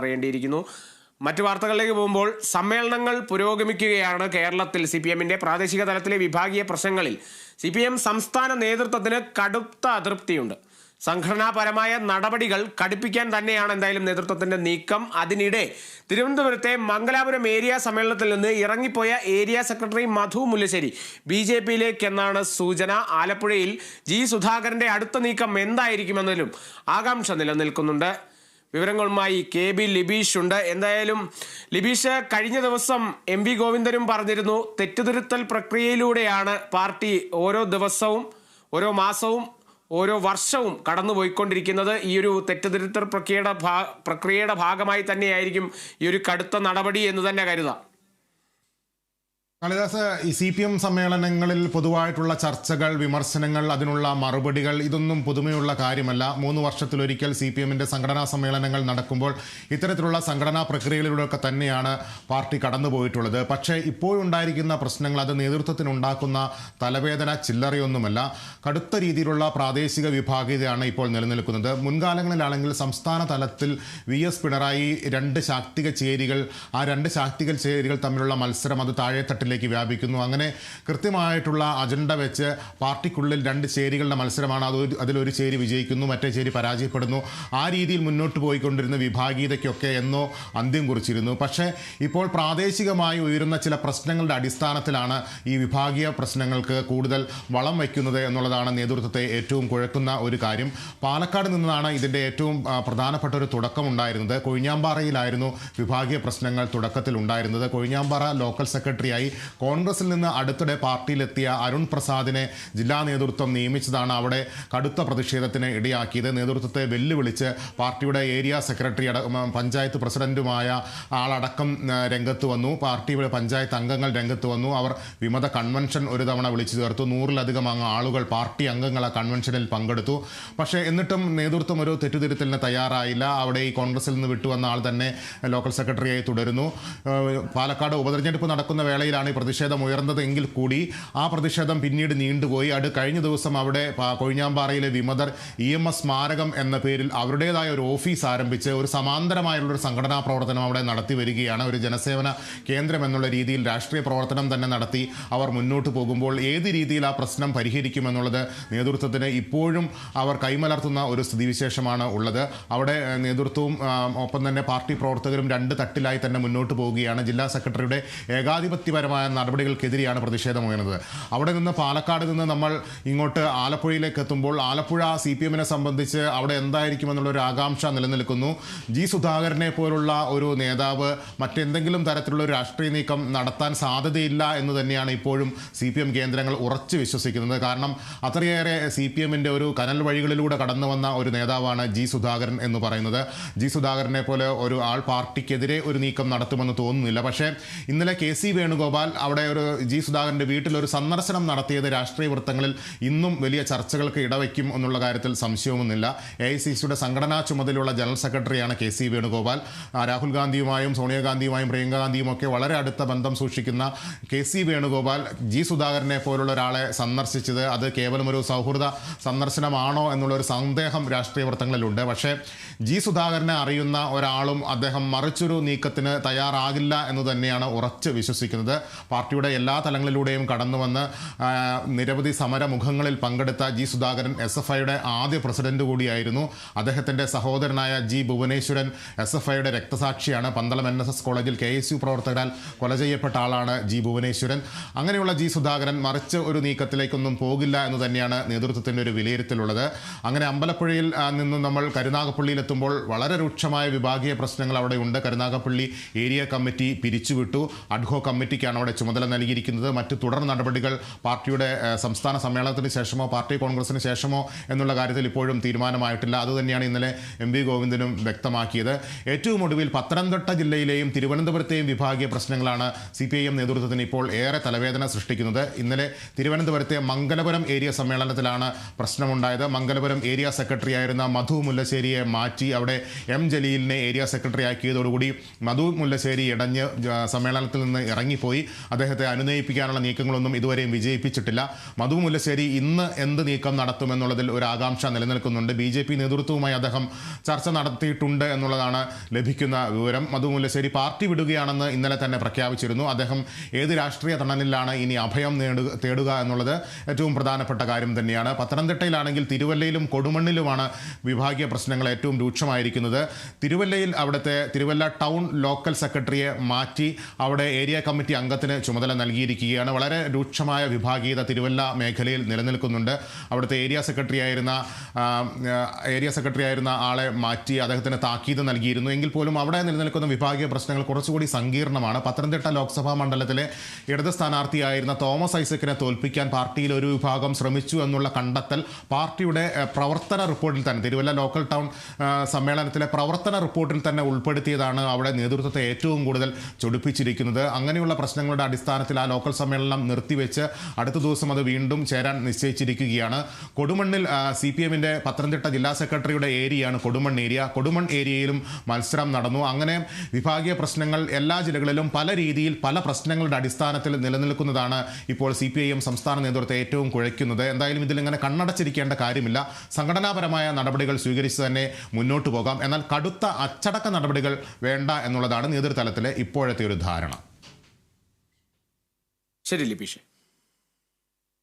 പറയേണ്ടിയിരിക്കുന്നു മറ്റു വാർത്തകളിലേക്ക് പോകുമ്പോൾ സമ്മേളനങ്ങൾ പുരോഗമിക്കുകയാണ് കേരളത്തിൽ സി പി പ്രാദേശിക തലത്തിലെ വിഭാഗീയ പ്രശ്നങ്ങളിൽ. സി പി എം സംസ്ഥാന നേതൃത്വത്തിന് കടുത്ത അതൃപ്തിയുണ്ട്. സംഘടനാപരമായ നടപടികൾ കടുപ്പിക്കാൻ തന്നെയാണ് എന്തായാലും നേതൃത്വത്തിന്റെ നീക്കം. അതിനിടെ തിരുവനന്തപുരത്തെ മംഗലാപുരം ഏരിയ സമ്മേളനത്തിൽ നിന്ന് ഇറങ്ങിപ്പോയ area secretary Madhu Mullassery. B J പിയിലേക്കെന്നാണ് സൂചന. ആലപ്പുഴയിൽ ജി സുധാകരന്റെ അടുത്ത നീക്കം എന്തായിരിക്കുമെന്നതിലും ആകാംക്ഷ നിലനിൽക്കുന്നുണ്ട്. വിവരങ്ങളുമായി കെ ബി ലിബീഷ് ഉണ്ട്. എന്തായാലും ലിബീഷ് കഴിഞ്ഞ ദിവസം എം വി ഗോവിന്ദനും പറഞ്ഞിരുന്നു തെറ്റുതിരുത്തൽ പ്രക്രിയയിലൂടെയാണ് പാർട്ടി ഓരോ ദിവസവും ഓരോ മാസവും ഓരോ വർഷവും കടന്നുപോയിക്കൊണ്ടിരിക്കുന്നത്. ഈ ഒരു തെറ്റുതിരുത്തൽ പ്രക്രിയയുടെ പ്രക്രിയയുടെ ഭാഗമായി തന്നെയായിരിക്കും ഈ ഒരു കടുത്ത നടപടി എന്ന് തന്നെ കരുതാം. കാളിദാസ് ഈ സി പി എം സമ്മേളനങ്ങളിൽ പൊതുവായിട്ടുള്ള ചർച്ചകൾ വിമർശനങ്ങൾ അതിനുള്ള മറുപടികൾ ഇതൊന്നും പുതുമയുള്ള കാര്യമല്ല. മൂന്ന് വർഷത്തിലൊരിക്കൽ സി പി എമ്മിന്റെ സംഘടനാ സമ്മേളനങ്ങൾ നടക്കുമ്പോൾ ഇത്തരത്തിലുള്ള സംഘടനാ പ്രക്രിയകളിലൂടെയൊക്കെ തന്നെയാണ് പാർട്ടി കടന്നുപോയിട്ടുള്ളത്. പക്ഷേ ഇപ്പോഴുണ്ടായിരിക്കുന്ന പ്രശ്നങ്ങൾ അത് നേതൃത്വത്തിനുണ്ടാക്കുന്ന തലവേദന ചില്ലറയൊന്നുമല്ല. കടുത്ത രീതിയിലുള്ള പ്രാദേശിക വിഭാഗീയതയാണ് ഇപ്പോൾ നിലനിൽക്കുന്നത്. മുൻകാലങ്ങളിലാണെങ്കിൽ സംസ്ഥാന തലത്തിൽ വി എസ് പിണറായി രണ്ട് ശാക്തിക ചേരികൾ ആ രണ്ട് ശാക്തിക ചേരികൾ തമ്മിലുള്ള മത്സരം അത് താഴെത്തട്ടിലേക്ക് വ്യാപിക്കുന്നു. അങ്ങനെ കൃത്യമായിട്ടുള്ള അജണ്ട വെച്ച് പാർട്ടിക്കുള്ളിൽ രണ്ട് ചേരികളുടെ മത്സരമാണ്. അത് അതിലൊരു ചേരി വിജയിക്കുന്നു മറ്റേ ചേരി പരാജയപ്പെടുന്നു. ആ രീതിയിൽ മുന്നോട്ട് പോയിക്കൊണ്ടിരുന്ന വിഭാഗീയതയ്ക്കൊക്കെ എന്നോ അന്ത്യം കുറിച്ചിരുന്നു. പക്ഷേ ഇപ്പോൾ പ്രാദേശികമായി ഉയരുന്ന ചില പ്രശ്നങ്ങളുടെ അടിസ്ഥാനത്തിലാണ് ഈ വിഭാഗീയ പ്രശ്നങ്ങൾക്ക് കൂടുതൽ വളം വയ്ക്കുന്നത് എന്നുള്ളതാണ് നേതൃത്വത്തെ ഏറ്റവും കുഴക്കുന്ന ഒരു കാര്യം. പാലക്കാട് നിന്നാണ് ഇതിന്റെ ഏറ്റവും പ്രധാനപ്പെട്ട ഒരു തുടക്കം ഉണ്ടായിരുന്നത്. കൊഴിഞ്ഞാമ്പാറയിലായിരുന്നു വിഭാഗീയ പ്രശ്നങ്ങൾ തുടക്കത്തിൽ ഉണ്ടായിരുന്നത് കൊഴിഞ്ഞാമ്പാറ ലോക്കൽ സെക്രട്ടറിയായി കോൺഗ്രസിൽ നിന്ന് അടുത്തിടെ പാർട്ടിയിലെത്തിയ അരുൺ പ്രസാദിനെ ജില്ലാ നേതൃത്വം നിയമിച്ചതാണ് അവിടെ കടുത്ത പ്രതിഷേധത്തിന് ഇടയാക്കിയത്. നേതൃത്വത്തെ വെല്ലുവിളിച്ച് പാർട്ടിയുടെ ഏരിയ സെക്രട്ടറി പഞ്ചായത്ത് പ്രസിഡന്റുമായ ആളടക്കം രംഗത്ത് വന്നു. പാർട്ടിയുടെ പഞ്ചായത്ത് അംഗങ്ങൾ രംഗത്ത് വന്നു. അവർ വിമത കൺവെൻഷൻ ഒരു തവണ വിളിച്ചു ചേർത്തു. നൂറിലധികം ആളുകൾ പാർട്ടി അംഗങ്ങൾ ആ കൺവെൻഷനിൽ പങ്കെടുത്തു. പക്ഷേ എന്നിട്ടും നേതൃത്വം ഒരു തെറ്റുതിരുത്തലിന് തയ്യാറായില്ല. അവിടെ ഈ കോൺഗ്രസിൽ നിന്ന് വിട്ടുവന്ന ആൾ തന്നെ ലോക്കൽ സെക്രട്ടറിയായി തുടരുന്നു. പാലക്കാട് ഉപതെരഞ്ഞെടുപ്പ് നടക്കുന്ന വേളയിലാണ് ഈ പ്രതിഷേധം ഉയർന്നത് എങ്കിൽ കൂടി ആ പ്രതിഷേധം പിന്നീട് നീണ്ടുപോയി. അത് കഴിഞ്ഞ ദിവസം അവിടെ കൊഴിഞ്ഞാമ്പാറയിലെ വിമതർ ഇ എം എസ് സ്മാരകം എന്ന പേരിൽ അവരുടേതായ ഒരു ഓഫീസ് ആരംഭിച്ച് ഒരു സമാന്തരമായുള്ളൊരു സംഘടനാ പ്രവർത്തനം അവിടെ നടത്തി വരികയാണ്. ഒരു ജനസേവന കേന്ദ്രം എന്നുള്ള രീതിയിൽ രാഷ്ട്രീയ പ്രവർത്തനം തന്നെ നടത്തി അവർ മുന്നോട്ട് പോകുമ്പോൾ ഏത് രീതിയിൽ ആ പ്രശ്നം പരിഹരിക്കുമെന്നുള്ളത് നേതൃത്വത്തിന് ഇപ്പോഴും അവർ കൈമലർത്തുന്ന ഒരു സ്ഥിതിവിശേഷമാണ് ഉള്ളത്. അവിടെ നേതൃത്വവും ഒപ്പം തന്നെ പാർട്ടി പ്രവർത്തകരും രണ്ട് തട്ടിലായി തന്നെ മുന്നോട്ട് പോവുകയാണ്. ജില്ലാ സെക്രട്ടറിയുടെ ഏകാധിപത്യപരമായ നടപടികൾക്കെതിരെയാണ് പ്രതിഷേധം ഉയർന്നത്. അവിടെ നിന്ന് പാലക്കാട് നിന്ന് നമ്മൾ ഇങ്ങോട്ട് ആലപ്പുഴയിലേക്ക് എത്തുമ്പോൾ ആലപ്പുഴ സി പി എമ്മിനെ സംബന്ധിച്ച് അവിടെ എന്തായിരിക്കുമെന്നുള്ള ഒരു ആകാംക്ഷ നിലനിൽക്കുന്നു. ജി സുധാകരനെ പോലുള്ള ഒരു നേതാവ് മറ്റെന്തെങ്കിലും തരത്തിലുള്ള ഒരു രാഷ്ട്രീയ നീക്കം നടത്താൻ സാധ്യതയില്ല എന്ന് തന്നെയാണ് ഇപ്പോഴും സി പി എം കേന്ദ്രങ്ങൾ ഉറച്ചു വിശ്വസിക്കുന്നത്. കാരണം അത്രയേറെ സി പി എമ്മിന്റെ ഒരു കനൽ വഴികളിലൂടെ കടന്നു വന്ന ഒരു നേതാവാണ് ജി സുധാകരൻ എന്ന് പറയുന്നത്. ജി സുധാകരനെ പോലെ ഒരു ആൾ പാർട്ടിക്കെതിരെ ഒരു നീക്കം നടത്തുമെന്ന് തോന്നുന്നില്ല. പക്ഷേ ഇന്നലെ കെ സി വേണുഗോപാൽ അവിടെ ഒരു ജി സുധാകരന്റെ വീട്ടിൽ ഒരു സന്ദർശനം നടത്തിയത് രാഷ്ട്രീയ വൃത്തങ്ങളിൽ ഇന്നും വലിയ ചർച്ചകൾക്ക് ഇടവയ്ക്കും എന്നുള്ള കാര്യത്തിൽ സംശയമൊന്നുമില്ല. എ ഐ സി സിയുടെ സംഘടനാ ചുമതലയുള്ള ജനറൽ സെക്രട്ടറിയാണ് കെ സി വേണുഗോപാൽ. രാഹുൽ ഗാന്ധിയുമായും സോണിയാഗാന്ധിയുമായും പ്രിയങ്ക ഗാന്ധിയും ഒക്കെ വളരെ അടുത്ത ബന്ധം സൂക്ഷിക്കുന്ന കെ സി വേണുഗോപാൽ ജി സുധാകരനെ പോലുള്ള ഒരാളെ സന്ദർശിച്ചത് അത് കേവലം ഒരു സൗഹൃദ സന്ദർശനമാണോ എന്നുള്ളൊരു സന്ദേഹം രാഷ്ട്രീയ വൃത്തങ്ങളിലുണ്ട്. പക്ഷേ ജി സുധാകരനെ അറിയുന്ന ഒരാളും അദ്ദേഹം മറിച്ചൊരു നീക്കത്തിന് തയ്യാറാകില്ല എന്ന് തന്നെയാണ് ഉറച്ച് വിശ്വസിക്കുന്നത്. പാർട്ടിയുടെ എല്ലാ തലങ്ങളിലൂടെയും കടന്നു വന്ന് നിരവധി സമരമുഖങ്ങളിൽ പങ്കെടുത്ത ജി സുധാകരൻ എസ് എഫ് ഐയുടെ ആദ്യ പ്രസിഡന്റ് കൂടിയായിരുന്നു. അദ്ദേഹത്തിന്റെ സഹോദരനായ ജി ഭുവനേശ്വരൻ എസ് എഫ് ഐയുടെ രക്തസാക്ഷിയാണ്. പന്തളം എൻ എസ് എസ് കോളേജിൽ കെ എസ് യു പ്രവർത്തകരാൽ കൊല ചെയ്യപ്പെട്ട ആളാണ് ജി ഭുവനേശ്വരൻ. അങ്ങനെയുള്ള ജി സുധാകരൻ മറിച്ച് ഒരു നീക്കത്തിലേക്കൊന്നും പോകില്ല എന്ന് തന്നെയാണ് നേതൃത്വത്തിന്റെ ഒരു വിലയിരുത്തലുള്ളത്. അങ്ങനെ അമ്പലപ്പുഴയിൽ നിന്നും നിന്ന് നമ്മൾ കരുനാഗപ്പള്ളിയിലെത്തുമ്പോൾ വളരെ രൂക്ഷമായ വിഭാഗീയ പ്രശ്നങ്ങൾ അവിടെ ഉണ്ട്. കരുനാഗപ്പള്ളി ഏരിയ കമ്മിറ്റി പിരിച്ചുവിട്ടു. അഡ്ഹോ കമ്മിറ്റിക്കാണ് അവിടെ ചുമതല നൽകിയിരിക്കുന്നത് മറ്റ് തുടർ നടപടികൾ പാർട്ടിയുടെ സംസ്ഥാന സമ്മേളനത്തിന് ശേഷമോ പാർട്ടി കോൺഗ്രസിന് ശേഷമോ എന്നുള്ള കാര്യത്തിൽ ഇപ്പോഴും തീരുമാനമായിട്ടില്ല. അതുതന്നെയാണ് ഇന്നലെ എം വി ഗോവിന്ദനും വ്യക്തമാക്കിയത്. ഏറ്റവും ഒടുവിൽ പത്തനംതിട്ട ജില്ലയിലെയും തിരുവനന്തപുരത്തെയും വിഭാഗീയ പ്രശ്നങ്ങളാണ് സി പി ഐ എം നേതൃത്വത്തിന് ഇപ്പോൾ ഏറെ തലവേദന സൃഷ്ടിക്കുന്നത്. ഇന്നലെ തിരുവനന്തപുരത്തെ മംഗലപുരം ഏരിയ സമ്മേളനത്തിലാണ് പ്രശ്നമുണ്ടായത്. മംഗലപുരം ഏരിയ സെക്രട്ടറി ആയിരുന്ന മധു മുല്ലശ്ശേരിയെ മാറ്റി അവിടെ എം ജലീലിനെ ഏരിയ സെക്രട്ടറി ആക്കിയതോടുകൂടി മധു മുല്ലശ്ശേരി ഇടഞ്ഞ് സമ്മേളനത്തിൽ നിന്ന് ഇറങ്ങിപ്പോയി. അദ്ദേഹത്തെ അനുനയിപ്പിക്കാനുള്ള നീക്കങ്ങളൊന്നും ഇതുവരെയും വിജയിപ്പിച്ചിട്ടില്ല. മധു മുല്ലശ്ശേരി ഇന്ന് എന്ത് നീക്കം നടത്തുമെന്നുള്ളതിൽ ഒരു ആകാംക്ഷ നിലനിൽക്കുന്നുണ്ട്. ബി ജെ പി നേതൃത്വവുമായി അദ്ദേഹം ചർച്ച നടത്തിയിട്ടുണ്ട് എന്നുള്ളതാണ് ലഭിക്കുന്ന വിവരം. മധു മുല്ലശ്ശേരി പാർട്ടി വിടുകയാണെന്ന് ഇന്നലെ തന്നെ പ്രഖ്യാപിച്ചിരുന്നു. അദ്ദേഹം ഏത് രാഷ്ട്രീയ തണലിലാണ് ഇനി അഭയം തേടുക എന്നുള്ളത് ഏറ്റവും പ്രധാനപ്പെട്ട കാര്യം തന്നെയാണ്. പത്തനംതിട്ടയിലാണെങ്കിൽ തിരുവല്ലയിലും കൊടുമണ്ണിലുമാണ് വിഭാഗീയ പ്രശ്നങ്ങൾ ഏറ്റവും രൂക്ഷമായിരിക്കുന്നത്. തിരുവല്ലയിൽ അവിടുത്തെ തിരുവല്ല ടൗൺ ലോക്കൽ സെക്രട്ടറിയെ മാറ്റി അവിടെ ഏരിയ കമ്മിറ്റി അംഗത്തിന് ചുമതല നൽകിയിരിക്കുകയാണ്. വളരെ രൂക്ഷമായ വിഭാഗീയത തിരുവല്ല മേഖലയിൽ നിലനിൽക്കുന്നുണ്ട്. അവിടുത്തെ ഏരിയ സെക്രട്ടറി ആയിരുന്ന ഏരിയ സെക്രട്ടറി ആയിരുന്ന ആളെ മാറ്റി അദ്ദേഹത്തിന് താക്കീത് നൽകിയിരുന്നു. എങ്കിൽ പോലും അവിടെ നിലനിൽക്കുന്ന വിഭാഗീയ പ്രശ്നങ്ങൾ കുറച്ചുകൂടി സങ്കീർണമാണ്. പത്തനംതിട്ട ലോക്സഭാ മണ്ഡലത്തിലെ ഇടത് സ്ഥാനാർത്ഥിയായിരുന്ന തോമസ് ഐസക്കിനെ തോൽപ്പിക്കാൻ പാർട്ടിയിൽ ഒരു വിഭാഗം ശ്രമിച്ചു എന്നുള്ള കണ്ടെത്തൽ പാർട്ടിയുടെ പ്രവർത്തന റിപ്പോർട്ടിൽ തന്നെ തിരുവല്ല ലോക്കൽ ടൗൺ സമ്മേളനത്തിലെ പ്രവർത്തന റിപ്പോർട്ടിൽ തന്നെ ഉൾപ്പെടുത്തിയതാണ് അവിടെ നേതൃത്വത്തെ ഏറ്റവും കൂടുതൽ ചൊടിപ്പിച്ചിരിക്കുന്നത്. അങ്ങനെയുള്ള പ്രശ്നങ്ങളുടെ അടിസ്ഥാനത്തിൽ ആ ലോക്കൽ സമ്മേളനം നിർത്തിവെച്ച് അടുത്ത ദിവസം അത് വീണ്ടും ചേരാൻ നിശ്ചയിച്ചിരിക്കുകയാണ്. കൊടുമണ്ണിൽ സി പി എമ്മിന്റെ പത്തനംതിട്ട ജില്ലാ സെക്രട്ടറിയുടെ ഏരിയയാണ് കൊടുമൺ ഏരിയ. കൊടുമൺ ഏരിയയിലും മത്സരം നടന്നു. അങ്ങനെ വിഭാഗീയ പ്രശ്നങ്ങൾ എല്ലാ ജില്ലകളിലും പല രീതിയിൽ പല പ്രശ്നങ്ങളുടെ അടിസ്ഥാനത്തിൽ നിലനിൽക്കുന്നതാണ് ഇപ്പോൾ സി പി ഐ എം സംസ്ഥാന നേതൃത്വത്തെ ഏറ്റവും കുഴയ്ക്കുന്നത്. എന്തായാലും ഇതിലിങ്ങനെ കണ്ണടച്ചിരിക്കേണ്ട കാര്യമില്ല. സംഘടനാപരമായ നടപടികൾ സ്വീകരിച്ച് തന്നെ മുന്നോട്ട് പോകാം. എന്നാൽ കടുത്ത അച്ചടക്ക നടപടികൾ വേണ്ട എന്നുള്ളതാണ് നേതൃതലത്തിലെ ഇപ്പോഴത്തെ ഒരു ധാരണ. ശരി ലിപീഷ്